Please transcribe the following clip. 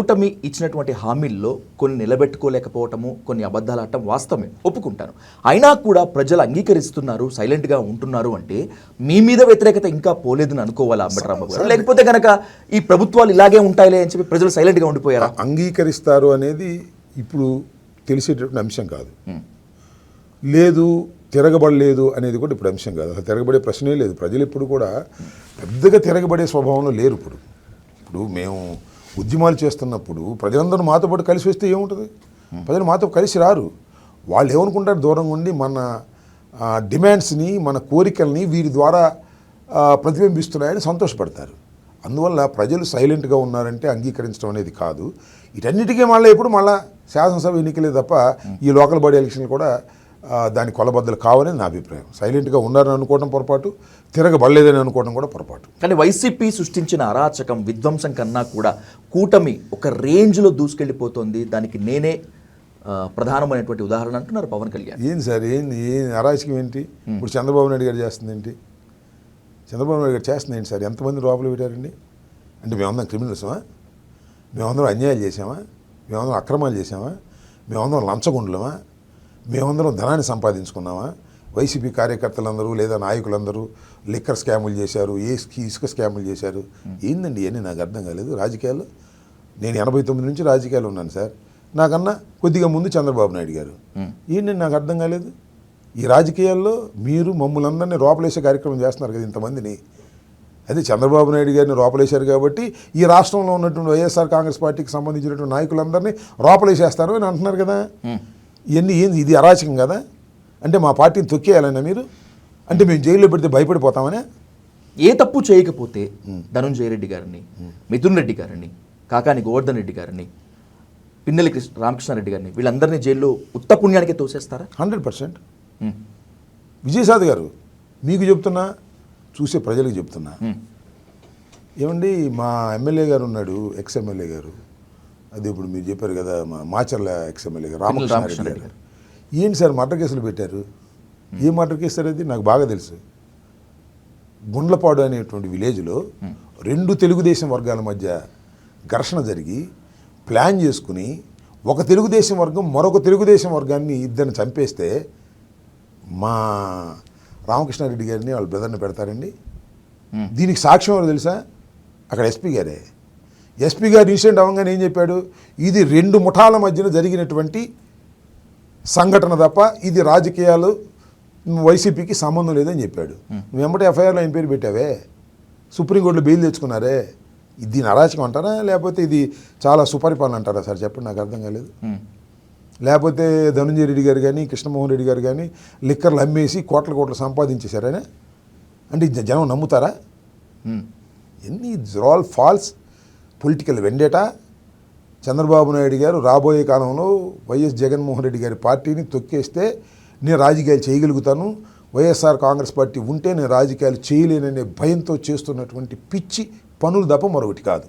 కూటమి ఇచ్చినటువంటి హామీల్లో కొన్ని నిలబెట్టుకోలేకపోవటము కొన్ని అబద్ధాలు ఆడటం వాస్తవమే. ఒప్పుకుంటాను. అయినా కూడా ప్రజలు అంగీకరిస్తున్నారు సైలెంట్గా ఉంటున్నారు అంటే మీ మీద వ్యతిరేకత ఇంకా పోలేదని అనుకోవాలా అంబటరాంబాబు గారు? లేకపోతే కనుక ఈ ప్రభుత్వాలు ఇలాగే ఉంటాయిలే అని చెప్పి ప్రజలు సైలెంట్గా ఉండిపోయారా? అంగీకరిస్తారు అనేది ఇప్పుడు తెలిసేటటువంటి అంశం కాదు. లేదు తిరగబడలేదు అనేది కూడా ఇప్పుడు అంశం కాదు. అసలు తిరగబడే ప్రశ్నే లేదు. ప్రజలు ఇప్పుడు కూడా పెద్దగా తిరగబడే స్వభావంలో లేరు ఇప్పుడు. ఇప్పుడు మేము ఉద్యమాలు చేస్తున్నప్పుడు ప్రజలందరూ మాతో పాటు కలిసి వస్తే ఏముంటుంది? ప్రజలు మాతో కలిసి రారు. వాళ్ళు ఏమనుకుంటారు? దూరంగా ఉండి మన డిమాండ్స్ని మన కోరికల్ని వీరి ద్వారా ప్రతిబింబిస్తున్నాయని సంతోషపడతారు. అందువల్ల ప్రజలు సైలెంట్గా ఉన్నారంటే అంగీకరించడం అనేది కాదు. ఇటన్నిటికీ మళ్ళీ ఎప్పుడు మళ్ళీ శాసనసభ ఎన్నికలే తప్ప ఈ లోకల్ బాడీ ఎలక్షన్లు కూడా దాని కొలబద్దలు కావని నా అభిప్రాయం. సైలెంట్గా ఉన్నారని అనుకోవడం పొరపాటు తిరగబడలేదని అనుకోవడం కూడా పొరపాటు. కానీ వైసీపీ సృష్టించిన అరాచకం విధ్వంసం కన్నా కూడా కూటమి ఒక రేంజ్లో దూసుకెళ్ళిపోతుంది. దానికి నేనే ప్రధానమైనటువంటి ఉదాహరణ అంటున్నారు పవన్ కళ్యాణ్. ఏంది సార్ ఏంది ఏం అరాచకం ఏంటి? ఇప్పుడు చంద్రబాబు నాయుడు గారు చేస్తుంది ఏంటి? చంద్రబాబు నాయుడు గారు చేస్తుంది ఏంటి సార్? ఎంతమంది లోపల పెట్టారండి? అంటే మేమందరం క్రిమినల్సమా? మేమందరం అన్యాయాలు చేసామా మేమందరం అక్రమాలు చేసామా మేమందరం లంచగొండలమా? మేమందరం ధనాన్ని సంపాదించుకున్నామా? వైసీపీ కార్యకర్తలందరూ లేదా నాయకులందరూ లిక్కర్ స్కాములు చేశారు ఏ స్కి- ఇసుక స్కాములు చేశారు? ఏందండి ఇవన్నీ నాకు అర్థం కాలేదు. రాజకీయాల్లో? నేను ఎనభై తొమ్మిది నుంచి రాజకీయాలు ఉన్నాను సార్. నాకన్నా కొద్దిగా ముందు చంద్రబాబు నాయుడు గారు. ఏంటండి నాకు అర్థం కాలేదు? ఈ రాజకీయాల్లో మీరు మమ్మల్ని అందరినీ రోపలేసే కార్యక్రమం చేస్తున్నారు కదా ఇంతమందిని. అదే చంద్రబాబు నాయుడు గారిని రోపలేశారు కాబట్టి ఈ రాష్ట్రంలో ఉన్నటువంటి వైఎస్ఆర్ కాంగ్రెస్ పార్టీకి సంబంధించినటువంటి నాయకులందరినీ రోపలేసేస్తారు అని అంటున్నారు కదా. ఇవన్నీ ఏంది ఇది అరాచకం కదా? అంటే మా పార్టీని తొక్కేయాలన్నా మీరు? అంటే మేము జైల్లో పెడితే భయపడిపోతామనే? ఏ తప్పు చేయకపోతే ధనుంజయ రెడ్డి గారిని మిథున్ రెడ్డి గారిని కాకాని గోవర్ధన్ రెడ్డి గారిని పిన్నెల్లి కృష్ణ రామకృష్ణారెడ్డి గారిని వీళ్ళందరినీ జైల్లో ఉత్త పుణ్యానికే తోసేస్తారా? Hundred percent. విజయసాద్ గారు మీకు చెప్తున్నా చూసే ప్రజలకు చెప్తున్నా. ఏమండి మా ఎమ్మెల్యే గారు ఉన్నాడు ఎక్స్ ఎమ్మెల్యే గారు. అది ఇప్పుడు మీరు చెప్పారు కదా మా మాచర్ల ఎక్స్ ఎమ్మెల్యే గారు. ఏంటి సార్ మర్డర్ కేసులు పెట్టారు. ఏ మర్డర్ కేసు సార్ అది? నాకు బాగా తెలుసు. గుండ్లపాడు అనేటువంటి విలేజ్లో రెండు తెలుగుదేశం వర్గాల మధ్య ఘర్షణ జరిగి ప్లాన్ చేసుకుని ఒక తెలుగుదేశం వర్గం మరొక తెలుగుదేశం వర్గాన్ని ఇద్దరిని చంపేస్తే మా రామకృష్ణారెడ్డి గారిని వాళ్ళ బ్రదర్ని పెడతారండి. దీనికి సాక్ష్యం ఎవరు తెలుసా? అక్కడ ఎస్పీ గారే. ఎస్పీ గారు ఇన్సిడెంట్ అవ్వగానే ఏం చెప్పాడు? ఇది రెండు ముఠాల మధ్యన జరిగినటువంటి సంఘటన తప్ప ఇది రాజకీయాలు వైసీపీకి సంబంధం లేదని చెప్పాడు. నువ్వు వెంబడి ఎఫ్ఐఆర్లో ఆయన పేరు పెట్టావే? సుప్రీంకోర్టులో బెయిల్ తెచ్చుకున్నారే? ఇది దీని అరాచకం అంటారా? లేకపోతే ఇది చాలా సుపరిపాలన అంటారా సార్? చెప్పండి నాకు అర్థం కాలేదు. లేకపోతే ధనంజయ రెడ్డి గారు కానీ కృష్ణమోహన్ రెడ్డి గారు కానీ లిక్కర్లు అమ్మేసి కోట్ల కోట్లు సంపాదించేశారనే అంటే జనం నమ్ముతారా. ఎన్ని all false political vendetta? Chandrababu Naidu గారు రాబోయే కాలంలో వైఎస్ జగన్మోహన్ రెడ్డి గారి పార్టీని తొక్కేస్తే నేను రాజకీయాలు చేయగలుగుతాను. వైఎస్ఆర్ కాంగ్రెస్ పార్టీ ఉంటే నేను రాజకీయాలు చేయలేననే భయంతో చేస్తున్నటువంటి పిచ్చి పనులు తప్ప మరొకటి కాదు.